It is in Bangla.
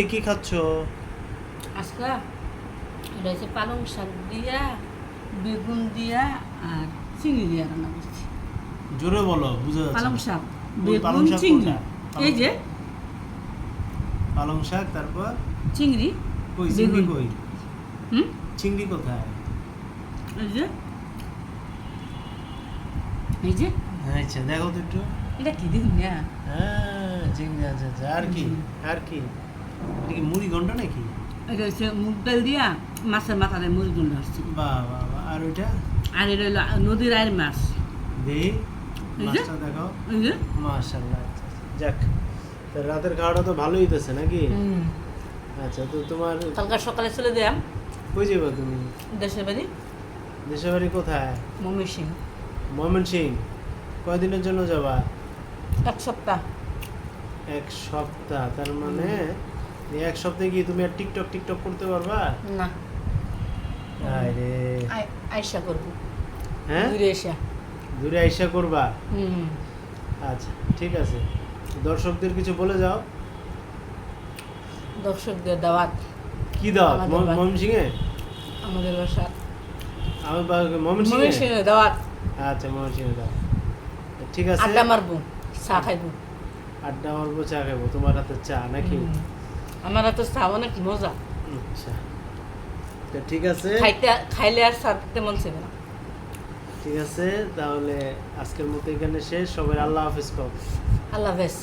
আজকে কি খাচ্ছ? আজকে এটা হচ্ছে পালং শাক দিয়া বেগুন দিয়া আর চিংড়ি দিয়া রান্না করছি। জোরে বলো বুঝা যাচ্ছে পালং শাক বেগুন চিংড়ি। এই যে পালং শাক তারপর? চিংড়ি কই চিংড়ি কই? হুম? চিংড়ি কোথায়? এই যে। এই যে। আচ্ছা দেখো তো একটু। এটা কি দেখুন না হ্যাঁ চিংড়ি আচ্ছা আচ্ছা আর কি? আর কি? এটা কি মুড়ি ঘণ্টা নাকি? এটা হচ্ছে মুগ ডাল দিয়া মাছের মাথাতে মুড়ি গুন্ড আসছে। বাহ বাহ বাহ আর ওইটা? আর এটা হলো নদীর আয়ের মাছ। দেহি মাছটা দেখো এই আচ্ছা, আচ্ছা। যাক। তা রাতের খাওয়াটা তো ভালোই হইতেছে নাকি? আচ্ছা তো তোমার কালকে সকালে চলে দিলাম কই যাবে তুমি? দেশের বাড়ি। দেশের বাড়ি কোথায়? মমি সিং ময়মন সিং কয়দিনের জন্য যাবা? এক সপ্তাহ। এক সপ্তাহ তার মানে এক সপ্তাহে কি তুমি আর টিকটক টিকটক করতে পারবা? না। আরে করব। হ্যাঁ? দূরে আইসা করবা? হুম। আচ্ছা ঠিক আছে। দর্শকদের কিছু বলে যাও। দর্শকদের দাওয়াত। কি দাও আমাদের বাড়ি। ময়মন সিং এ আমাদের বাসা। আমি ময়মন সিং মমি সিং দাওয়াত। আচ্ছা ময়মন সিং দাও ঠিক আছে। আড্ডা মারবো চা খাইবো। আড্ডা মারবো চা খাব তোমার হাতে চা নাকি। আমার তো চা অনেক মজা। আচ্ছা। তা ঠিক আছে। খাইতে খাইলে আর চা তেমন ছিল না। ঠিক আছে তাহলে আজকের মতো এখানে শেষ। সবাই আল্লাহ হাফিজ কর আল্লাহ হাফেজ।